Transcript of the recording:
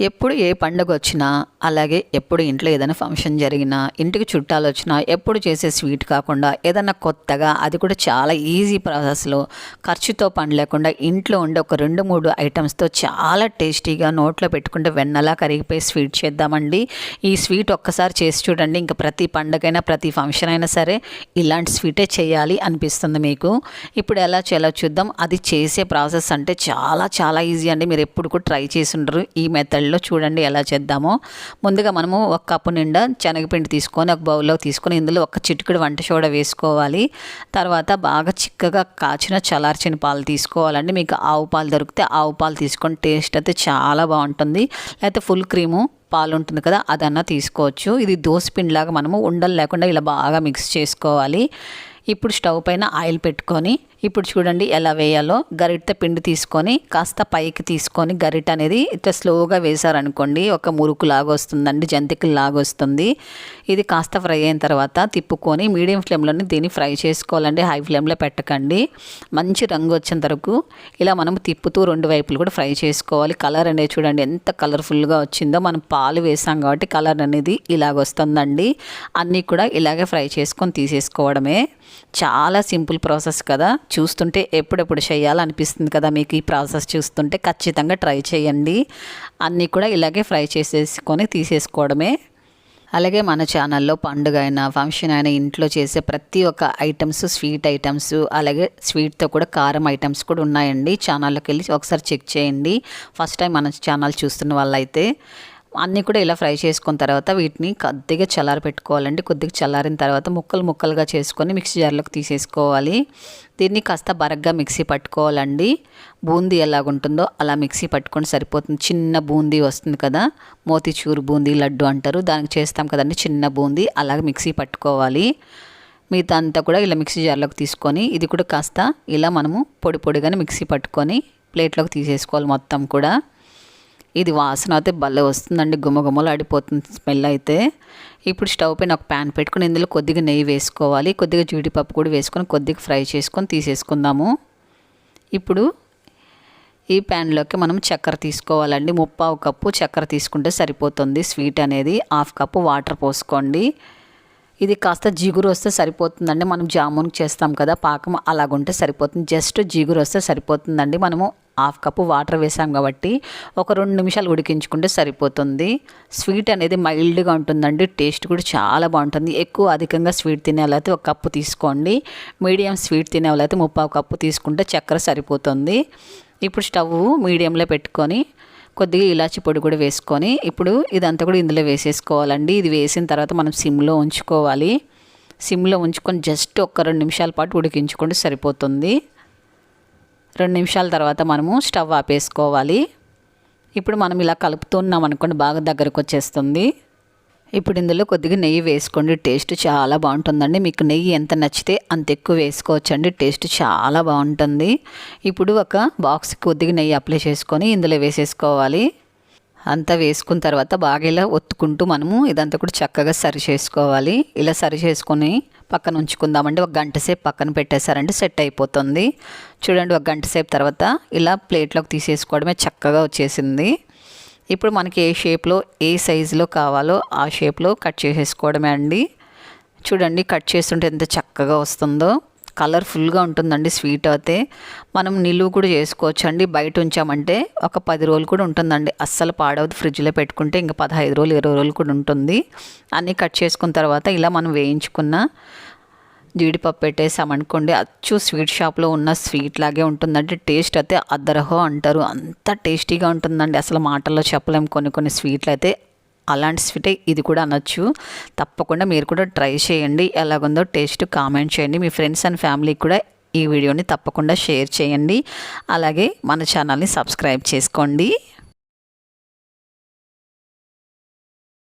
ఎప్పుడు ఏ పండుగ వచ్చినా అలాగే ఎప్పుడు ఇంట్లో ఏదైనా ఫంక్షన్ జరిగినా ఇంటికి చుట్టాలు వచ్చినా ఎప్పుడు చేసే స్వీట్ కాకుండా ఏదైనా కొత్తగా అది కూడా చాలా ఈజీ ప్రాసెస్లో ఖర్చుతో పని లేకుండా ఇంట్లో ఉండే ఒక రెండు మూడు ఐటమ్స్తో చాలా టేస్టీగా నోట్లో పెట్టుకుంటే వెన్నలా కరిగిపోయి స్వీట్ చేద్దామండి. ఈ స్వీట్ ఒక్కసారి చేసి చూడండి. ఇంకా ప్రతి పండగైనా ప్రతి ఫంక్షన్ అయినా సరే ఇలాంటి స్వీటే చేయాలి అనిపిస్తుంది మీకు. ఇప్పుడు ఎలా చేయాలో చూద్దాం? అది చేసే ప్రాసెస్ అంటే చాలా చాలా ఈజీ అండి. మీరు ఎప్పుడు కూడా ట్రై చేసి ఉండరు. ఈ మెథడ్లో చూడండి ఎలా చేద్దామో. ముందుగా మనము ఒక కప్పు నిండా శనగపిండి తీసుకొని ఒక బౌల్లో తీసుకొని ఇందులో ఒక చిటికెడు వంట సోడా వేసుకోవాలి. తర్వాత బాగా చిక్కగా కాచిన చలార్చిన పాలు తీసుకోవాలండి. మీకు ఆవు పాలు దొరికితే ఆవు పాలు తీసుకొని టేస్ట్ అయితే చాలా బాగుంటుంది. లేకపోతే ఫుల్ క్రీము పాలు ఉంటుంది కదా అదన్నా తీసుకోవచ్చు. ఇది దోసపిండిలాగా మనము ఉండలు లేకుండా ఇలా బాగా మిక్స్ చేసుకోవాలి. ఇప్పుడు స్టవ్ పైన ఆయిల్ పెట్టుకొని ఇప్పుడు చూడండి ఎలా వేయాలో. గరిట పిండి తీసుకొని కాస్త పైకి తీసుకొని గరిట అనేది ఇట్లా స్లోగా వేశారనుకోండి ఒక మురుకు లాగా వస్తుందండి జంతికలు లాగా వస్తుంది ఇది కాస్త ఫ్రై అయిన తర్వాత తిప్పుకొని మీడియం ఫ్లేమ్లోనే దీన్ని ఫ్రై చేసుకోవాలండి హై ఫ్లేమ్లో పెట్టకండి. మంచి రంగు వచ్చేంత వరకు ఇలా మనం తిప్పుతూ రెండు వైపులు కూడా ఫ్రై చేసుకోవాలి. కలర్ అనేది చూడండి ఎంత కలర్ఫుల్గా వచ్చిందో. మనం పాలు వేసాం కాబట్టి కలర్ అనేది ఇలాగ వస్తుందండి అన్నీ కూడా ఇలాగే ఫ్రై చేసుకొని తీసేసుకోవడమే. చాలా సింపుల్ ప్రాసెస్ కదా. చూస్తుంటే ఎప్పుడెప్పుడు చేయాలనిపిస్తుంది కదా మీకు ఈ ప్రాసెస్ చూస్తుంటే ఖచ్చితంగా ట్రై చేయండి. అన్నీ కూడా ఇలాగే ఫ్రై చేసేసుకొని తీసేసుకోవడమే. అలాగే మన ఛానల్లో పండుగ అయినా ఫంక్షన్ అయినా ఇంట్లో చేసే ప్రతి ఒక్క ఐటమ్స్ స్వీట్ ఐటమ్స్ అలాగే స్వీట్తో కూడా కారం ఐటమ్స్ కూడా ఉన్నాయండి. ఛానల్లోకి వెళ్ళి ఒకసారి చెక్ చేయండి. ఫస్ట్ టైం మన ఛానల్ చూస్తున్న వాళ్ళైతే. అన్నీ కూడా ఇలా ఫ్రై చేసుకున్న తర్వాత వీటిని కొద్దిగా చల్లారి పెట్టుకోవాలండి. కొద్దిగా చల్లారిన తర్వాత ముక్కలు ముక్కలుగా చేసుకొని మిక్సీ జార్లోకి తీసేసుకోవాలి. దీన్ని కాస్త బరగ్గా మిక్సీ పట్టుకోవాలండి. బూందీ ఎలాగుంటుందో అలా మిక్సీ పట్టుకొని సరిపోతుంది. చిన్న బూందీ వస్తుంది కదా మోతిచూరు బూందీ లడ్డు అంటారు దానికి చేస్తాం కదండి చిన్న బూందీ అలాగే మిక్సీ పట్టుకోవాలి. మిగతా అంతా కూడా ఇలా మిక్సీ జార్లోకి తీసుకొని ఇది కూడా కాస్త ఇలా మనము పొడి పొడిగానే మిక్సీ పట్టుకొని ప్లేట్లోకి తీసేసుకోవాలి మొత్తం కూడా. ఇది వాసన అయితే భలే వస్తుందండి. గుమ్మగుమ్మలు ఆడిపోతుంది స్మెల్ అయితే. ఇప్పుడు స్టవ్ పైన ఒక ప్యాన్ పెట్టుకుని ఇందులో కొద్దిగా నెయ్యి వేసుకోవాలి. కొద్దిగా జీడిపప్పు కూడా వేసుకొని కొద్దిగా ఫ్రై చేసుకొని తీసేసుకుందాము. ఇప్పుడు ఈ ప్యాన్లోకి మనం చక్కెర తీసుకోవాలండి. ముప్పావు కప్పు చక్కెర తీసుకుంటే సరిపోతుంది. స్వీట్ అనేది హాఫ్ కప్పు వాటర్ పోసుకోండి. ఇది కాస్త జిగురు వస్తే సరిపోతుందండి. మనం జామున్ చేస్తాం కదా పాకం అలాగుంటే సరిపోతుంది. జస్ట్ జిగురు వస్తే సరిపోతుందండి. మనము హాఫ్ కప్పు వాటర్ వేసాం కాబట్టి ఒక రెండు నిమిషాలు ఉడికించుకుంటే సరిపోతుంది. స్వీట్ అనేది మైల్డ్గా ఉంటుందండి. టేస్ట్ కూడా చాలా బాగుంటుంది. ఎక్కువ అధికంగా స్వీట్ తినే వాళ్ళైతే ఒక కప్పు తీసుకోండి. మీడియం స్వీట్ తినే వాళ్ళైతే ముప్పావు కప్పు తీసుకుంటే చక్కెర సరిపోతుంది. ఇప్పుడు స్టవ్ మీడియంలో పెట్టుకొని కొద్దిగా ఇలాచి పొడి కూడా వేసుకొని ఇప్పుడు ఇదంతా కూడా ఇందులో వేసేసుకోవాలండి. ఇది వేసిన తర్వాత మనం సిమ్లో ఉంచుకోవాలి. సిమ్లో ఉంచుకొని జస్ట్ ఒక రెండు నిమిషాల పాటు ఉడికించుకుంటే సరిపోతుంది. రెండు నిమిషాల తర్వాత మనము స్టవ్ ఆపేసుకోవాలి. ఇప్పుడు మనం ఇలా కలుపుతున్నాం అనుకోండి బాగా దగ్గరకు వచ్చేస్తుంది. ఇప్పుడు ఇందులో కొద్దిగా నెయ్యి వేసుకోండి టేస్ట్ చాలా బాగుంటుందండి. మీకు నెయ్యి ఎంత నచ్చితే అంత ఎక్కువ వేసుకోవచ్చండి టేస్ట్ చాలా బాగుంటుంది. ఇప్పుడు ఒక బాక్స్ కొద్దిగా నెయ్యి అప్లై చేసుకొని ఇందులో వేసేసుకోవాలి. అంతా వేసుకున్న తర్వాత బాగా ఇలా ఒత్తుకుంటూ మనము ఇదంతా కూడా చక్కగా సరి చేసుకోవాలి. ఇలా సరి చేసుకొని పక్కన ఉంచుకుందామండి. ఒక గంట సేపు పక్కన పెట్టేశారంటే సెట్ అయిపోతుంది. చూడండి ఒక గంట సేపు తర్వాత ఇలా ప్లేట్లోకి తీసేసుకోవడమే చక్కగా వచ్చేసింది. ఇప్పుడు మనకి ఏ షేప్లో ఏ సైజులో కావాలో ఆ షేప్లో కట్ చేసేసుకోవడమే అండి. చూడండి కట్ చేస్తుంటే ఎంత చక్కగా వస్తుందో. కలర్ఫుల్గా ఉంటుందండి స్వీట్ అయితే. మనం నిలువ కూడా చేసుకోవచ్చు అండి బయట ఉంచామంటే ఒక పది రోజులు కూడా ఉంటుందండి. అస్సలు పాడవద్దు ఫ్రిడ్జ్లో పెట్టుకుంటే ఇంకా పదహైదు రోజులు ఇరవై రోజులు కూడా ఉంటుంది. అన్నీ కట్ చేసుకున్న తర్వాత ఇలా మనం వేయించుకున్న జీడిపప్పు పెట్టేసామనుకోండి అచ్చు స్వీట్ షాప్లో ఉన్న స్వీట్ లాగే ఉంటుందంటే టేస్ట్ అయితే అద్దరహో అంటారు. అంత టేస్టీగా ఉంటుందండి. అసలు మాటల్లో చెప్పలేము కొన్ని కొన్ని స్వీట్లు అయితే అలాంటి స్వీటే ఇది కూడా అనొచ్చు. తప్పకుండా మీరు కూడా ట్రై చేయండి. ఎలాగుందో టేస్ట్ కామెంట్ చేయండి. మీ ఫ్రెండ్స్ అండ్ ఫ్యామిలీకి కూడా ఈ వీడియోని తప్పకుండా షేర్ చేయండి. అలాగే మన ఛానల్ని సబ్స్క్రైబ్ చేసుకోండి.